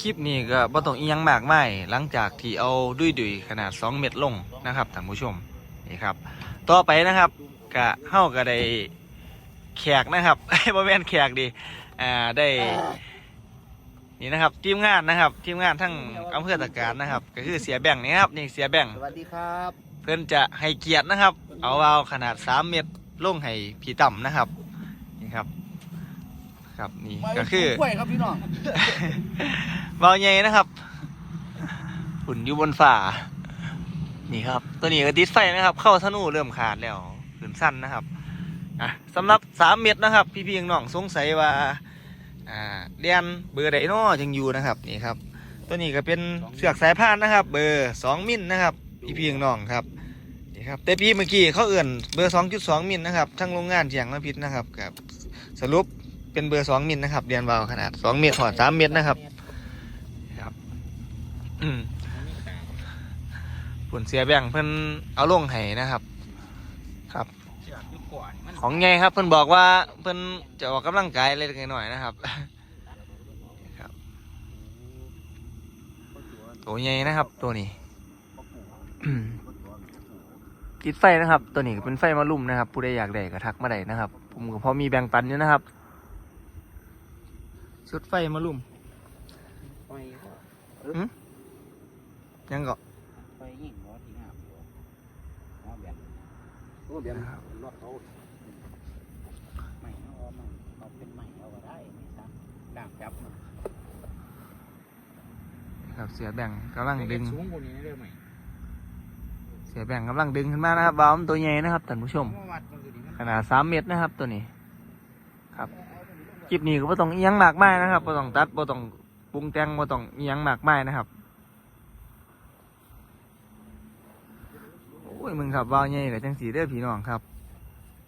คลิปนี้ก็บ่ต้องอีหยังมากมายหลังจากที่เอาดุยดุยๆขนาด 2 เม็ดลงนะครับท่านผู้ชมนี่ครับ ต่อไปนะครับกะเฮาก็ได้แขกนะครับบ่แม่นแขกดิอ่าได้นี่นะครับทีมงานนะครับทีมงานทั้งอำเภอตะการนะครับ ก็คือเสียแบ่งค์นี่ครับนี่เสียแบ่งค์สวัสดีครับ เพื่อนจะให้เกียรตินะครับ เอาเอาขนาด 3 เม็ดลงให้พี่ต่ำนะครับนี่ครับ ครับนี่ก็คือ กล้วยครับพี่น้องเบาใหญ่นะครับหุ่นอยู่บนฝ่า นี่ครับ ตัวนี้ก็ติดไฟนะครับ เข้าธนูเริ่มขาดแล้วขึ้นสั้นนะครับอะสำหรับสามเม็ดนะครับ พี่พี่น้องๆสงสัยว่าอ่าเรียนเบอร์ใดน้อจังอยู่นะครับนี่ครับ ตัวนี้ก็เป็นเสือกสายพานนะครับ เบอร์สองมิลนะครับ พี่พี่น้องๆครับนี่ครับแต่พี่เมื่อกี้เขาเอื่นเบอร์สองจุดสองมิลนะครับทั้งโรงงานเชียงน้ำพิษนะครับกับสรุป เป็นเบอร์สองมิลนะครับเรียนเบาขนาดสองเมตรถอดสามเมตรนะครับอืมผลเสียแบ่งเพิ่นเอาลงให้นะครับ ครับ ของไงครับเพิ่นบอกว่าเพิ่นจะออกกำลังกายเล็กๆหน่อยนะครับครับตัวใหญ่นะครับ ตัวนี้ติดไฟนะครับ ตัวนี้เป็นไฟมาลุ่มนะครับ ผู้ใดอยากได้ก็ทักมาได้นะครับ ผมก็พอมีแบ่งปันอยู่นะครับ ชุดไฟมาลุ่มไปยังก็ไปยิงหัวที่หน้าหัวหัวแบบหัวแบบรถเขาไม่เอามันเอาเป็นไม่เอาก็ได้ไม่ซักด่างจับมันครับเสียแบ่งกำลังดึงสูงกว่านี้ได้ไหมเสียแบ่งกำลังดึงขึ้นมานะครับบาล์มตัวใหญ่นะครับท่านผู้ชมวัดมันก็ดีมันขนาดสามเมตรนะครับตัวนี้ ครับ คลิปนี้ก็บ่ต้องเอียงมากมายนะครับบ่ต้องตัดบ่ต้องปรุงแต่งบ่ต้องเอียงมากมายนะครับโอ้ยมึงครับวาวใหญ่กับจังสีเด้อพี่น้องครับ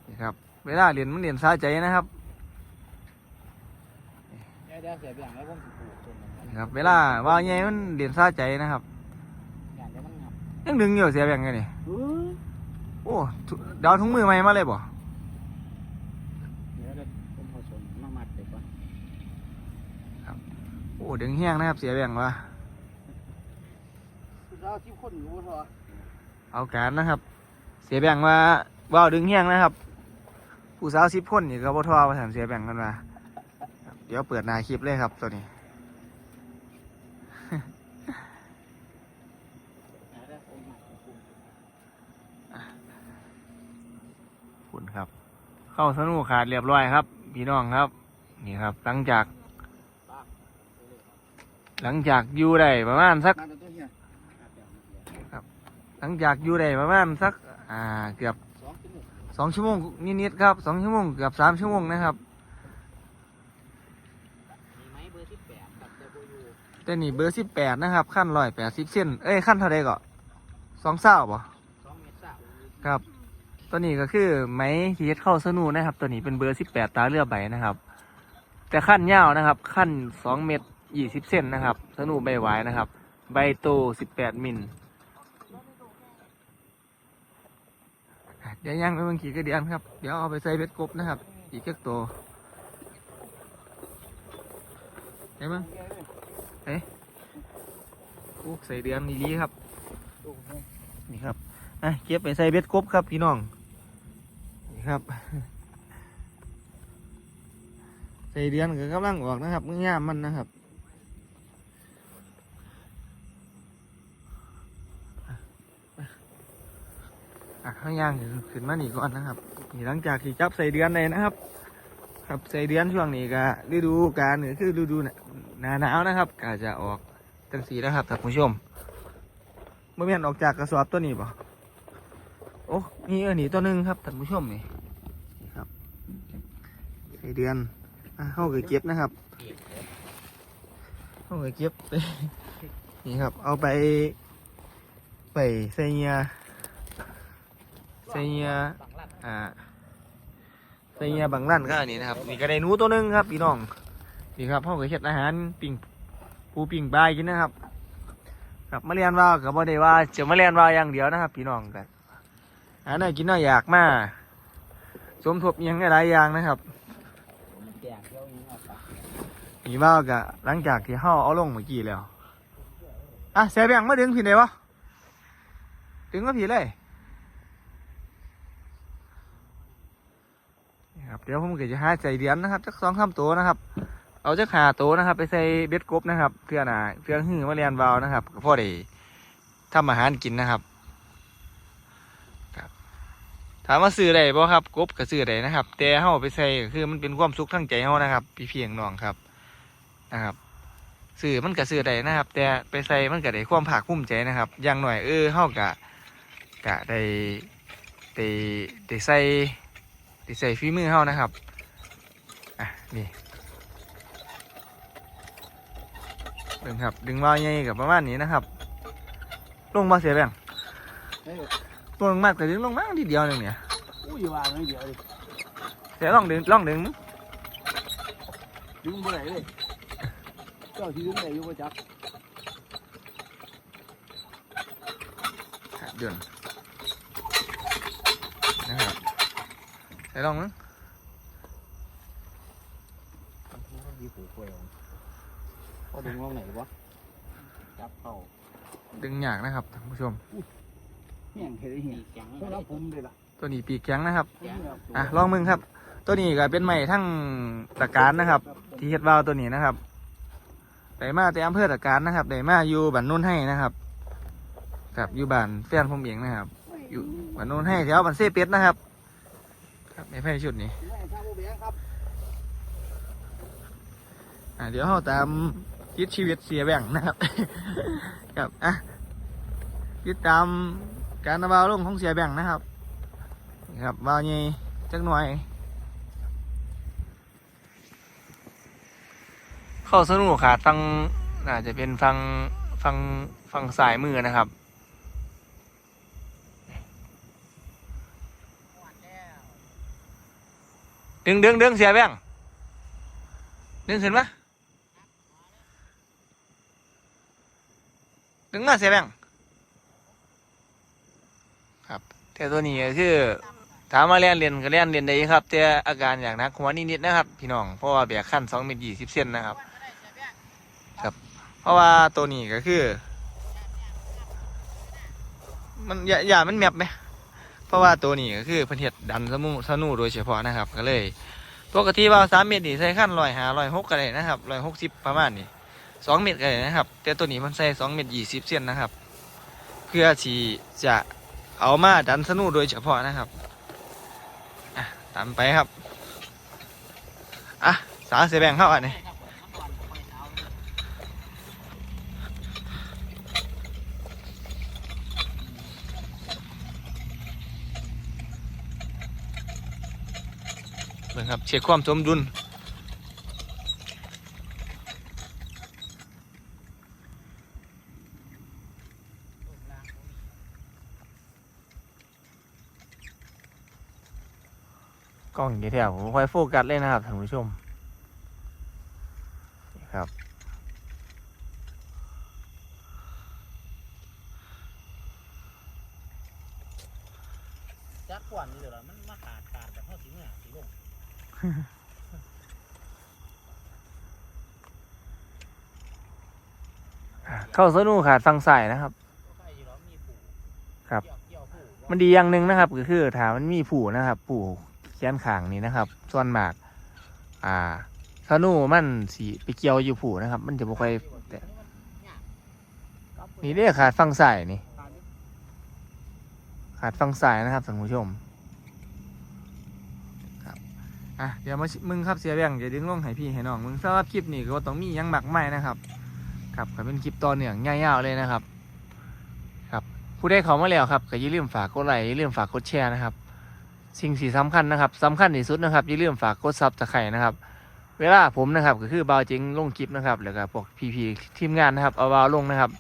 นี่ครับ เวลาเรียนมันเรียนซาใจนะครับเดี๋ยวเดี๋ยวเสียเบี่ยงแล้วผมสิปลูกต้นมันนี่ครับ เวลาวาวใหญ่มันเรียนซาใจนะครับอย่างเดี๋ยวมันงับยังดึงอยู่เสียแบ่งไงนี่เออโอ้ถุเดาวถุงมือใหม่มาเลยบ่ เดี๋ยวเดี๋ยวผมผสมมามัดเด็กก่อน โอ้ ดึงแห้งนะครับเสียแบ่งว่าเราที่คนรู้เถอะเอาการนะครับ เสียแบ่งว่าว่าวดึงเฮี้ยงนะครับ ผู้สาวสิบคนนี่ก็บ่ทอมาถามเสียแบ่งกันมาครับเดี๋ยวเปิดหน้าคลิปเลยครับตัวนี้เดี๋ยวเดี๋ยวผมมัดผมปลูกคุณครับ เข้าสนุกขาดเรียบร้อยครับ พี่น้องครับ นี่ครับหลังจาก หลังจากอยู่ได้ประมาณสักมาตัวเฮียหลังจากอยู่ได้ประมาณสักอ่าเกือบสองชั่วโมงสองชั่วโมงนิดๆครับสองชั่วโมงเกือบสามชั่วโมงนะครับมีไหมเบอร์ที่แปดกับเบอร์ยูแต่นี่เบอร์สิบแปดนะครับขั้นร้อยแปดสิบเส้นเอ้ยขั้นเท่าไรก็สองเศร้าป่ะสองเมตรสามครับ ตัวนี้ก็คือไม้ที่เฮ็ดเข้าสนูนะครับ ตัวนี้เป็นเบอร์สิบแปดตาเรือใบนะครับ แต่ขั้นยาวนะครับ ขั้นสองเมตร ยี่สิบเซนนะครับสนูใบหวายนะครับ ใบโตสิบแปดมิลเดี๋ยวย่างไปบิ่งขี่กระเดียนครับ เดี๋ยวเอาไปใส่เบ็ดกบนะครับ อีกเจ็กตัวเห็นมั้ยเฮ้ยโอ้ใส่เดือนดีๆครับ นี่ครับอะเก็บไปใส่เบ็ดกบครับพี่น้อง นี่ครับ ใส่เดือนก็กำลังออกนะครับมือย่ามมันนะครับ ข้างย่างขึ้นมาหนีก่อนนะครับนี่หลังจากที่จับใส่เดือนเลยนะครับ ครับใส่เดือนช่วงนี้ก็ฤดูกาลนี่คือฤดูหนาหนาวนะครับก็จะออกจังสีนะครับท่านผู้ชมเมื่อแม่นออกจากกระสอบตัวนี้ป่ะโอ้นี่เออหนีตัวหนึ่งครับท่านผู้ชมนี่ครับใส่เดือนเข้าไปเก็บนะครับเข้าไปเก็บไปนี่ครับ เอาไป ไปใส่เงีย ใส่เงียอ่าใส่เงียบางร้านก็อันนี้นะครับนี่ก็ได้หนูตัวหนึ่งครับพี่น้องนี่ครับเข้าไปเฮ็ดอาหารปิ้งปูปิ้งปลากินนะครับครับมาเรียนว่ากับบ่ได้ว่าจะมาเรียนว่าอย่างเดียวนะครับ พี่น้องกันอันนั้นกินน่าอยากมาสมทบอิหยังหลายอย่างนะครับผมแจกเที่ยวนี้เอาไปนมีว่ากะหลังจากที่เฮาเอาลงเมื่อกี้แล้วอะเสียแบ่งมาดึงผิดได้ปะดึงมาผิดเลยนี่ ครับเดี๋ยวผมก็จะหาใจเดียนนะครับจักสองสามตัวนะครับ เอาจักหาตัวนะครับ ไปใส่เบ็ดกบนะครับเพื่อหนาเพื่อหื้อมาเรียนวานะครับก็พอได้ทำอาหารกินนะครับถามว่าซื้อได้บ่ครับกบก็ซื้อได้นะครับ แต่เฮาเอไปใส่คือมันเป็นความสุขทั้งใจเฮานะครับ พี่เพียงน้องครับนะครับซื้อมันก็ซื้อได้นะครับ แต่ไปใส่มันก็ได้ความภาคภูมิใจนะครับ อย่างหน่อยเออเฮากะกะได้ได้ได้ใส่ ได้ใส่ฝีมือเฮานะครับ อะ นี่เบิ่งครับ ดึงวาวใหญ่กับประมาณนี้นะครับ ลงมาเสียแบ่งเฮ้ยตัวลงมากแต่ดึงลงมากทีเดียวหนึงเนี่ยอุ้ยว่าไม่เดียวดิเสียลองดึงลองดึงมึงดึงบ่ได้เลยเจ้าที่ดึงได้อยู่บ่จักครับเดือนนะครับ เสียลองมึงยีผูกควยเอาเขาดึงลงไหนวะจับเข้าดึงยากนะครับท่านผู้ชมเฮียงเฮ็ดให้เห็นสำหรับผมเลยล่ะตัวนี้ปีกแข็งนะครับผมเนี่ยอะลองมึงครับ ตัวนี้ก็เป็นไม้ทั้งตะการนะครับ ที่เฮ็ดวาวตัวนี้นะครับได้มาแต่อำเภอตะการนะครับได้มาอยู่บ้านนุ่นให้นะครับครับอยู่บ้านแฟนผมเองนะครับ อยู่บ้านนุ่นให้แถวบ้านเซเป็ดนะครับ ครับในไพ่ชุดนี้ไม่ทราบว่าเบียงครับอะเดี๋ยวเราตามคิดชีวิตเสียแบ่งนะครับ ครับอะติดตามการนำวาวลงของเสียแบ่งนะครับนี่ครับวาวใหญ่จักหน่อย เข้าสนุกขาดฟังน่าจะเป็นฟังฟังฟังสายมือนะครับ ดึงดึงดึงเสียแบ่งดึงขึ้นปะดึงมาเสียแบ่งครับแต่ตัวนี้ก็คือถามมาเรียนเรียนก็เรียนเรียนได้ครับ แต่อาการอย่างนักหัวนิดๆนะครับ พี่น้องเพราะว่าแบกขั้นสองเมตรยี่สิบเซนนะครับ ครับ เพราะว่าตัวนี้ก็คือ มันอย่าอย่ามันแมบไหม เพราะว่าตัวนี้ก็คือเพันเทศดันสมูสนูโดยเฉพาะนะครับ ก็เลยปกติว่าสามเมตรนี่ใส่ขั้นลอยหาลอยหกก็ได้นะครับลอยหกสิบประมาณนี้สองเมตรก็ได้นะครับ แต่ตัวนี้มันใส่สองเมตรยี่สิบเซนนะครับ เพื่อที่จะเอามาดันสนูโดยเฉพาะนะครับอะตามไปครับอะสาเสียแบ่งเข้าอันนี้ เบิ่งครับเช็คความสมดุลกล้องอย่างนี้แถวผมค่อยโฟกัสเลยนะครับท่านผู้ชมนี่ครับจักกวนนี่เดี๋ยวมัน เข้าสนูขาดฟังสายนะครับ ครับ มันดีอย่างหนึ่งนะครับ ก็คือถามมันมีผู่นะครับ ผู่แขนขางนี่นะครับ ส่วนมาก อ่าสนูมันสีไปเกี่ยวอยู่ผู่นะครับ มันจะบ่ค่อยนี่เรียกขาดฟังสายนี่ ขาดฟังสายนะครับท่านผู้ชม อะเดี๋ยวมามึงครับเสียแบ่งจะดึงลงให้พี่ให้น้องมึงสำหรับคลิปนี้ก็ต้องมียังหมักไม่นะครับครับก็เป็นคลิปต่อเนื่องยาวๆเลยนะครับ ครับ ผู้ได้เขามาแล้วครับก็อย่าลืมฝากกดไลค์อย่าลืมฝากกดแชร์นะครับ สิ่งที่สำคัญนะครับสำคัญที่สุดนะครับอย่าลืมฝากกดซับตะไคร่นะครับ เวลาผมนะครับก็คือบ่าวเจงลงคลิปนะครับแล้วก็พวกพี่ๆทีมงานนะครับเอาบ่าวลงนะครับ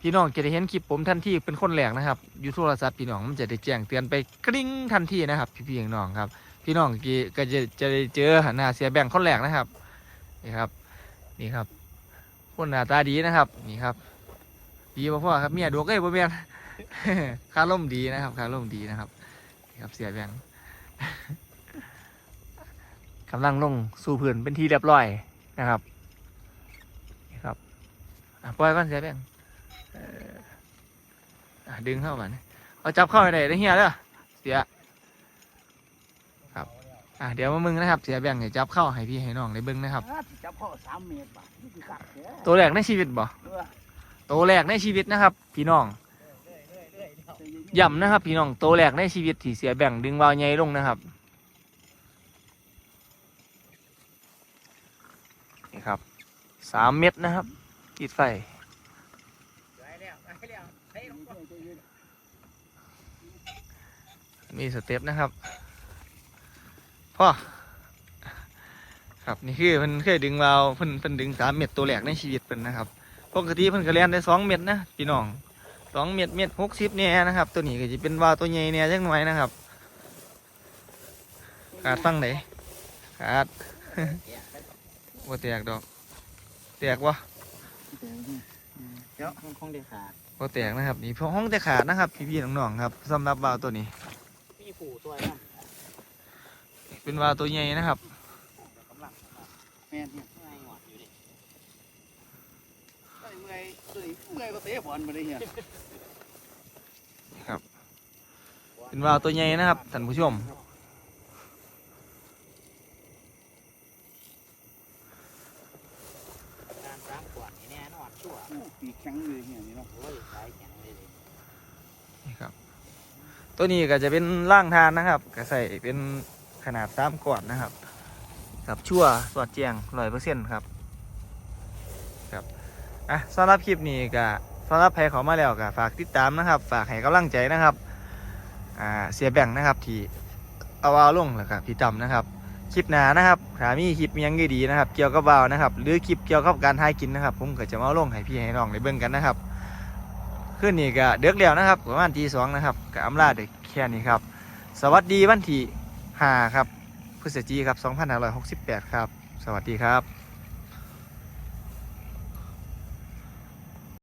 พี่น้องจะได้เห็นคลิปผมทันทีเป็นคนแรกนะครับยู่โทรศัพท์พี่น้องมันจะได้แจ้งเตือนไปกริ้งทันทีนะครับ พี่ๆน้องครับ พี่น้องก็จะจะได้เจอหน้าเสียแบ่งคนแรกนะครับนี่ครับ นี่ครับคนหน้าตาดีนะครับ นี่ครับ ดีบ่พ่อครับเมียดูก็ไอ้บ่แม่นค่าร่มดีนะครับค่าร่มดีนะครับนี่ครับเสียแบงค์กำลังลงสู่พื้นเป็นที่เรียบร้อยนะครับอะปล่อยก่อนเสียแบ่งดึงเข้าก่อนเอาจับเข้าไปได้ได้เฮียเด้อเสีย อะเดี๋ยวมามึงนะครับเสียแบ่งให้จับเข้าให้พี่ให้น้องได้เบิ้งนะครับอ่าสิจับพ่อสามเมตรบ่ะนี่คือขัดเด้อตัวแรกในชีวิตบ่เออตัวแรกในชีวิตนะครับ พี่น้องย่ำนะครับ พี่น้องตัวแรกในชีวิตที่เสียแบ่งดึงวาวใหญ่ลงนะครับนี่ครับสามเม็ดนะครับติดไฟได้แล้วได้แล้วเฮ้ยลงก่อนมีสเต็ปนะครับ พ่อครับนี่คือเพิ่นเคยดึงวาวเพิ่นเพิ่นดึงสามเม็ดตัวแรกในชีวิตเพิ่นนะครับปกติเพิ่นก็เรียนได้สองเม็ดนะพี่น้องสองเม็ดเม็ดหกสิบเนี่ยนะครับ ตัวนี้ก็จะเป็นวาวตัวใหญ่เนี่ยจังหน่อยนะครับขาดฟังไหนขาดบ่แตกดอก แตกวะเดี๋ยวคงได้ขาดบ่แตกนะครับนี่พวกห้องแต่ขาดนะครับ พี่ๆน้องๆครับสำหรับวาวตัวนี้พี่ผู้ตัวน้ำ เป็นวาวตัวใหญ่นะครับกำลังแม่นเนี่ยเมื่อยหอดอยู่ดิเมื่อยเมื่อยเอ้ยเมื่อยก็เตะบอลมาเลยเนี่ยเป็นวาวตัวใหญ่นะครับท่านผู้ชมการล้างขวดนี่แน่นอนชั่วปีกแข็งเลยเนี่ยนี่เนาะโอ้ยสายแข็งเลยดินี่ครับตัวนี้ก็จะเป็นร่างทานนะครับ ก็ใส่เป็น ขนาดสามก่อนนะครับครับชั่วสวดเจียงร้อยเปอร์เซ็นต์ครับครับอะสำหรับคลิปนี้ก็สำหรับใครเขามาแล้วก็ฝากติดตามนะครับ ฝากให้กำลังใจนะครับอ่าเสียแบ่งนะครับที่เอาวาวลงแล้วก็พี่จำนะครับ คลิปหนานะครับถ้ามีคลิปยังดีนะครับ เกี่ยวกับวาวนะครับ หรือคลิปเกี่ยวกับการทายกินนะครับ ผมก็จะมาลงให้พี่ให้น้องได้เบิ่งกันนะครับคืนนี้ก็เดือกแล้วนะครับประมาณทีสองนะครับก็อำลาเด็กแค่นี้ครับ สวัสดีวันที่ 5 ครับพฤศจิกายนครับ 2568 ครับ สวัสดีครับ